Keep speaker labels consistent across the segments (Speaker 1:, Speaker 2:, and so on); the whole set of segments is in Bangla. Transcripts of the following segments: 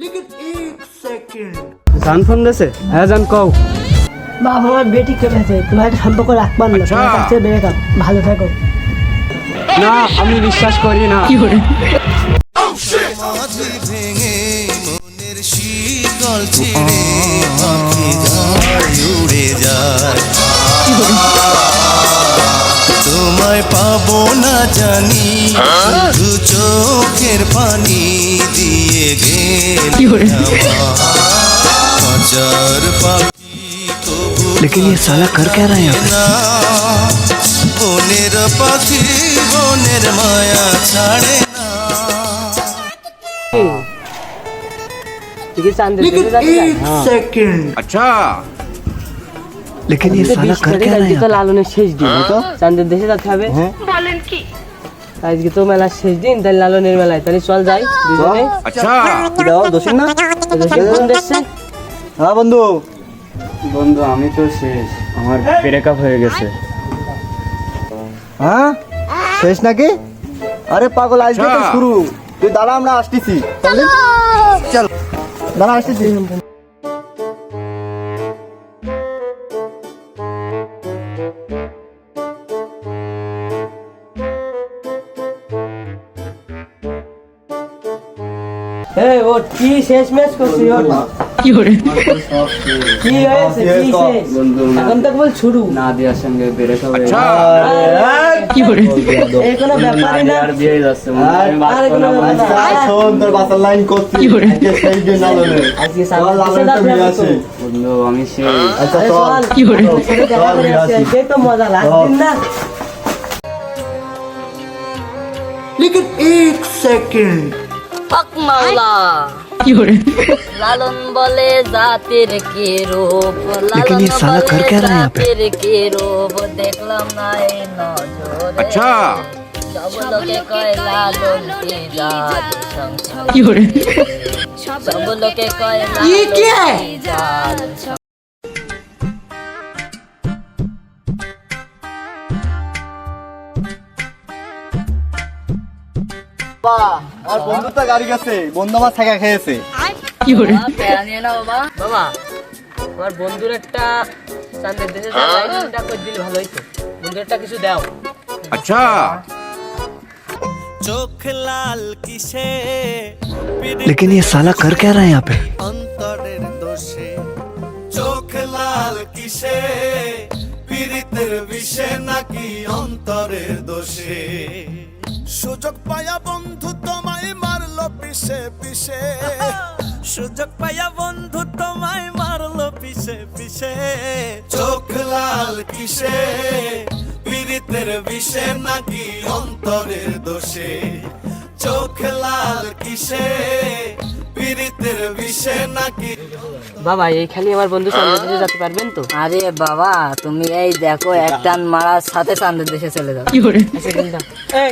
Speaker 1: लेकिन एक सेकंड
Speaker 2: জান ফোন দিয়েছে হ্যাঁ জান কও
Speaker 3: বাবা আমার বেটি কেটেছে তোমার একটা সম্পর্ক রাখবার না তোমার কাছে বেড়ে থাক ভালো থাকো
Speaker 2: না আমি বিশ্বাস করি না
Speaker 4: মাঝি ভেঙে মনের শীতল ছিঁড়ে পাখি যায় উড়ে যায় তোমায় পাবো না জানি শুধু চোখের পানি দিয়ে গেলে হাজার পাখি তবু
Speaker 5: लेकिन ये साला कर क्या रहा है यहाँ पे
Speaker 4: না বনের পাখি বনের মায়া ছাড়ে না
Speaker 3: তুই কি চান্দের
Speaker 1: लेकिन
Speaker 3: দেশে যাচ্ছিস?
Speaker 1: एक सेकंड
Speaker 5: लेकिन ये
Speaker 3: আজকে
Speaker 5: साला
Speaker 3: বিশ
Speaker 5: कर
Speaker 3: তারিখ,
Speaker 5: क्या रहा है
Speaker 3: আজকে তো
Speaker 5: यहाँ पे?
Speaker 3: লালনের শেষ দিন তো চান্দের দেশে যেতে হবে আজকে তো মেলার শেষ দিন তাই লালনের মেলায়। তাহলে চল যাই দুজনে।
Speaker 2: দাও দোষী না। হ্যাঁ বন্ধু। বন্ধু আমি তো শেষ। আমার ব্রেকআপ হয়ে গেছে।
Speaker 6: হ্যাঁ? শেষ নাকি? আরে পাগল আজকে তো শুরু। তুই দাঁড়া আমরা আসতেছি। চল। চল। দাঁড়া আসতেছি।
Speaker 3: এই ও কি শেষ ম্যাচ করছিস ওর কি হয়েছে কি শেষ এখন তো বল শুরু
Speaker 2: নাদিয়ার সঙ্গে ব্রেকআপ হয়ে গেছে
Speaker 3: এই কোনো ব্যাপারই না
Speaker 2: আর বিয়ে যাচ্ছে বন্ধু, আমি
Speaker 3: আর
Speaker 2: বাঁচবো না
Speaker 3: কোনো
Speaker 2: বন্ধু।
Speaker 3: ব্যাপার না।
Speaker 6: আচ্ছা, শোন তোর বাসার লাইন করছি আজকে সেই দিন লালনে
Speaker 3: আজকে
Speaker 6: চল
Speaker 3: সামনে
Speaker 6: লালনে
Speaker 3: দেশে
Speaker 6: তো
Speaker 3: যাবে
Speaker 6: বিয়ে
Speaker 3: তো।
Speaker 6: আছে
Speaker 2: বন্ধু আমি শেষ
Speaker 6: আচ্ছা
Speaker 3: আরে
Speaker 6: চল
Speaker 3: চল, কি করে দেখা
Speaker 6: চল,
Speaker 3: করে
Speaker 6: বিয়ে
Speaker 3: আসি,
Speaker 6: আছে।
Speaker 3: আজকে তো মজা লাস্ট দিন না
Speaker 1: लेकिन एक सेकंड
Speaker 7: হক মাওলা লালন বলে জাতির কি রূপ?
Speaker 5: লালন বলে
Speaker 7: জাতির কি রূপ? দেখলাম নাই নজরে। আচ্ছা। সব লোকে কয় লালন কি জাত সব লোকে কয় লালন কি? জাত
Speaker 6: আর বন্ধু তো গাড়ি গেছে বন্ধু আমার থাকা খেয়েছে
Speaker 7: প্যারা নিয়ে না বাবা
Speaker 3: বাবা আমার বন্ধুর একটা চান্দের দেশে যাওয়ার আয়োজনটা করে দিলে ভালো হইতো বন্ধুর একটা কিছু দাও
Speaker 4: চোখ লাল কিসে
Speaker 5: लेकिन ये साला कर क्या रहा है यहाँ पे
Speaker 4: অন্তরের দোষে চোখ লাল কিসে পীড়িতের বিষে নাকি অন্তরের দোষে সুযোগ পায়া বন্ধু তোমায় মারলো পিছে পিছে। সুযোগ পায়া বন্ধু তোমায় মারলো পিছে পিছে। চোখ লাল কিসে? পীড়িতের বিষে নাকি অন্তরের দোষে? চোখ লাল কিসে? পীড়িতের বিষে নাকি?
Speaker 3: বাবা এই খালি আমার বন্ধু চান্দের দেশে যেতে পারবেন তো?
Speaker 7: আরে বাবা তুমি এই দেখো এক টান মারার সাথে চান্দের দেশে চলে যাও।
Speaker 3: আচ্ছা দিন দাও। এই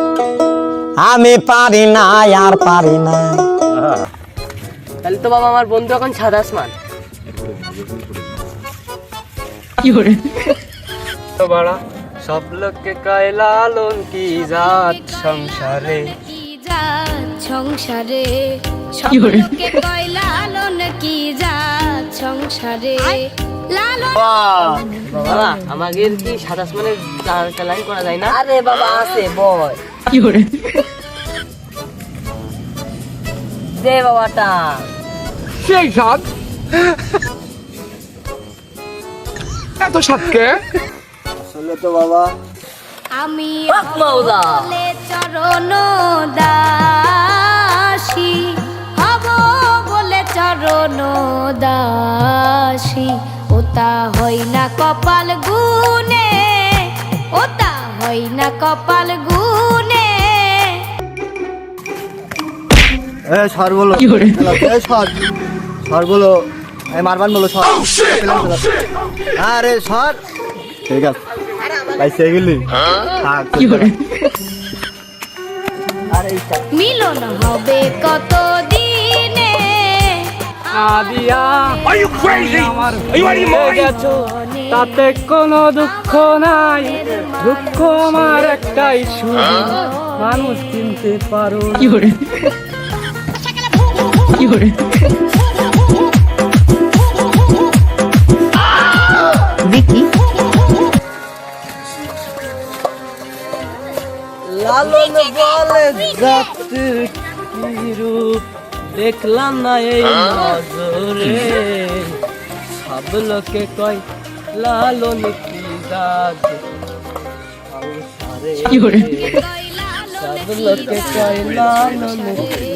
Speaker 5: আমি পারি না আর পারি না।
Speaker 3: তাহলে তো বাবা আমার বন্ধু এখন সাদা আসমান
Speaker 2: তো বাড়া সব লোককে কয় লালন কি জাত সংসারে?
Speaker 8: সংসারে? সব লোকে কয় লালন কি জাত সংসারে? লালন
Speaker 3: বাবা। আমাকে কি সাদা আসমানের চালান করা যায় না?
Speaker 7: আরে বাবা আছে বয় দে বাবা
Speaker 9: সেই স্বাদ এত স্বাদকে
Speaker 6: আসলে তো বাবা।
Speaker 8: আমি চরণ দাসী ওতা হই না কপাল গুনে ওতা হই না কপাল গুনে
Speaker 6: এ সর বলো এ সর সর বলো মারবান বলো সর আরে সর ঠিক আছে। ভাই সে গেলি থাক
Speaker 8: মিলন হবে কত দিনে
Speaker 2: আদিয়া। আমার ভুলে গেছো। তাতে কোনো দুঃখ নাই। দুঃখ আমার একটাই শুধু মানুষ কিনতে পারো
Speaker 3: লালন বলে জাতির কি রূপ? দেখলাম না এই নজরে। সব লোকে কয় লালন কি সংসারে সব লোকে কয় লালন কি